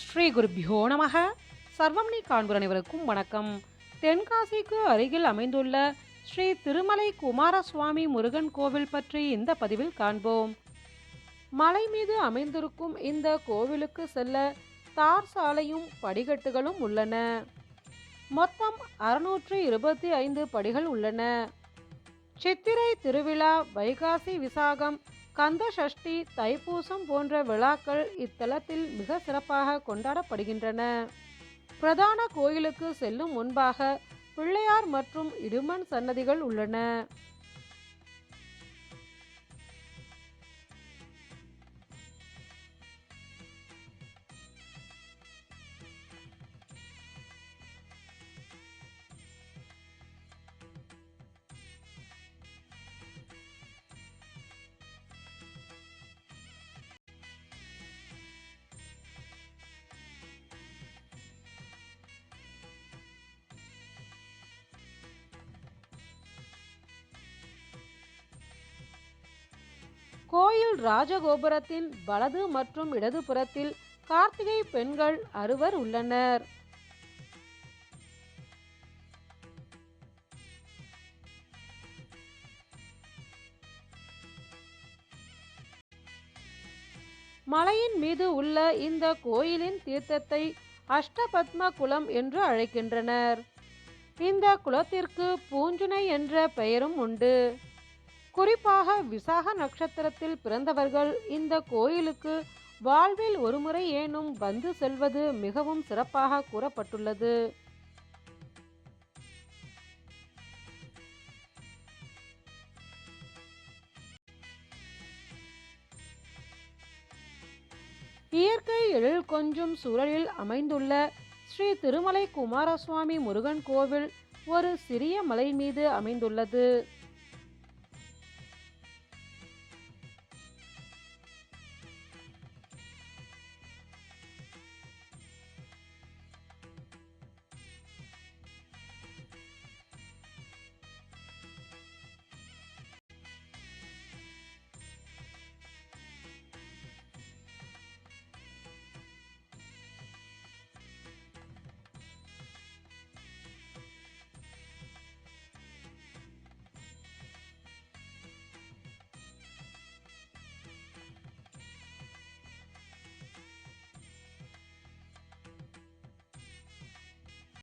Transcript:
ஸ்ரீ குருபியோ நமக சர்வம்னி காண்புர் அனைவருக்கும் வணக்கம். தென்காசிக்கு அருகில் அமைந்துள்ள ஸ்ரீ திருமலை குமாரசுவாமி முருகன் கோவில் பற்றி இந்த பதிவில் காண்போம். மலை மீது அமைந்திருக்கும் இந்த கோவிலுக்கு செல்ல தார் சாலையும் படிக்கட்டுகளும் உள்ளன. மொத்தம் அறுநூற்று இருபத்தி ஐந்து படிகள் உள்ளன. சித்திரை திருவிழா வைகாசி விசாகம் கந்த சஷ்டி தைப்பூசம் போன்ற விழாக்கள் இத்தலத்தில் மிக சிறப்பாக கொண்டாடப்படுகின்றன. பிரதான கோயிலுக்கு செல்லும் முன்பாக பிள்ளையார் மற்றும் இடுமன் சன்னதிகள் உள்ளன. கோயில் ராஜகோபுரத்தின் வலது மற்றும் இடது புறத்தில் கார்த்திகை பெண்கள் அறுவர் உள்ளனர். மலையின் மீது உள்ள இந்த கோயிலின் தீர்த்தத்தை அஷ்டபத்ம குளம் என்று அழைக்கின்றனர். இந்த குளத்திற்கு பூஞ்சுனை என்ற பெயரும் உண்டு. குறிப்பாக விசாக நட்சத்திரத்தில் பிறந்தவர்கள் இந்த கோயிலுக்கு வாழ்வில் ஒருமுறை ஏனும் வந்து செல்வது மிகவும் சிறப்பாக கூறப்பட்டுள்ளது. இயற்கை எழில் கொஞ்சும் சூழலில் அமைந்துள்ள ஸ்ரீ திருமலை குமாரசுவாமி முருகன் கோவில் ஒரு சிறிய மலை மீது அமைந்துள்ளது.